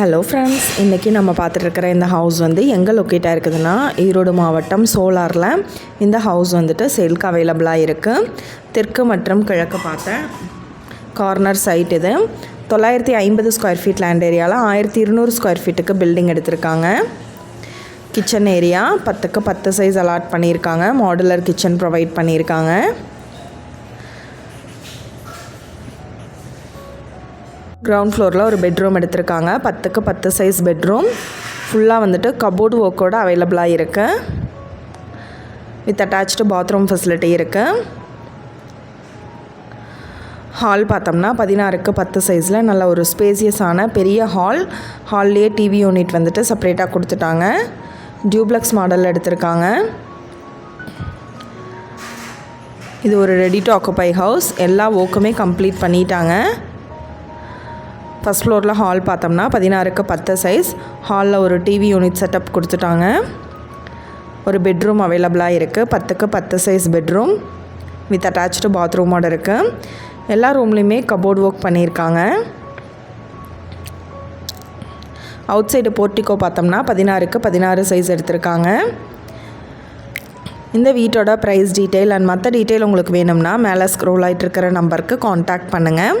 Hello friends இன்றைக்கி நம்ம பார்த்துட்ருக்கிற இந்த ஹவுஸ் வந்து எங்கே லொக்கேட்டாக இருக்குதுன்னா ஈரோடு மாவட்டம் சோலாரில். இந்த ஹவுஸ் வந்துட்டு சேல்க்கு அவைலபிளாக இருக்குது தெற்கு மற்றும் கிழக்கு பார்த்த கார்னர் சைட் இது. தொள்ளாயிரத்தி ஐம்பது ஸ்கொயர் ஃபீட் லேண்ட் ஏரியாவில் ஆயிரத்தி இருநூறு ஸ்கொயர் ஃபீட்டுக்கு பில்டிங் எடுத்திருக்காங்க. கிச்சன் ஏரியா பத்துக்கு பத்து சைஸ் அலாட் பண்ணியிருக்காங்க. மாடுலர் கிச்சன் ப்ரொவைட் பண்ணியிருக்காங்க. கிரவுண்ட் ஃப்ளோரில் ஒரு பெட்ரூம் எடுத்திருக்காங்க. பத்துக்கு பத்து சைஸ் பெட்ரூம் ஃபுல்லாக வந்துட்டு கபோர்டு ஒர்க்கோடு அவைலபிளாக இருக்குது வித் அட்டாச்டு பாத்ரூம் ஃபெசிலிட்டி இருக்குது ஹால் பார்த்தோம்னா பதினாறுக்கு பத்து சைஸில் நல்ல ஒரு ஸ்பேசியஸான பெரிய ஹால் ஹால்லேயே டிவி யூனிட் வந்துட்டு செப்பரேட்டாக கொடுத்துட்டாங்க. டியூப்ளக்ஸ் மாடலில் எடுத்திருக்காங்க. இது ஒரு ரெடி டு ஆக்குப்பை ஹவுஸ் எல்லா ஒர்க்குமே கம்ப்ளீட் பண்ணிட்டாங்க. ஃபஸ்ட் ஃப்ளோரில் ஹால் பார்த்தோம்னா பதினாறுக்கு பத்து சைஸ் ஹாலில் ஒரு டிவி யூனிட் செட்டப் கொடுத்துட்டாங்க. ஒரு பெட்ரூம் அவைலபிளாக இருக்குது பத்துக்கு பத்து சைஸ் பெட்ரூம் வித் அட்டாச்சு பாத்ரூமோடு இருக்குது எல்லா ரூம்லேயுமே கபோர்ட் ஒர்க் பண்ணியிருக்காங்க. அவுட் சைடு போர்ட்டிக்கோ பார்த்தோம்னா பதினாறுக்கு பதினாறு சைஸ் எடுத்திருக்காங்க. இந்த வீட்டோட ப்ரைஸ் டீட்டெயில் அண்ட் மற்ற டீட்டெயில் உங்களுக்கு வேணும்னா மேலே ஸ்க்ரோல் ஆகிட்டு இருக்கிற நம்பருக்கு காண்டாக்ட் பண்ணுங்கள்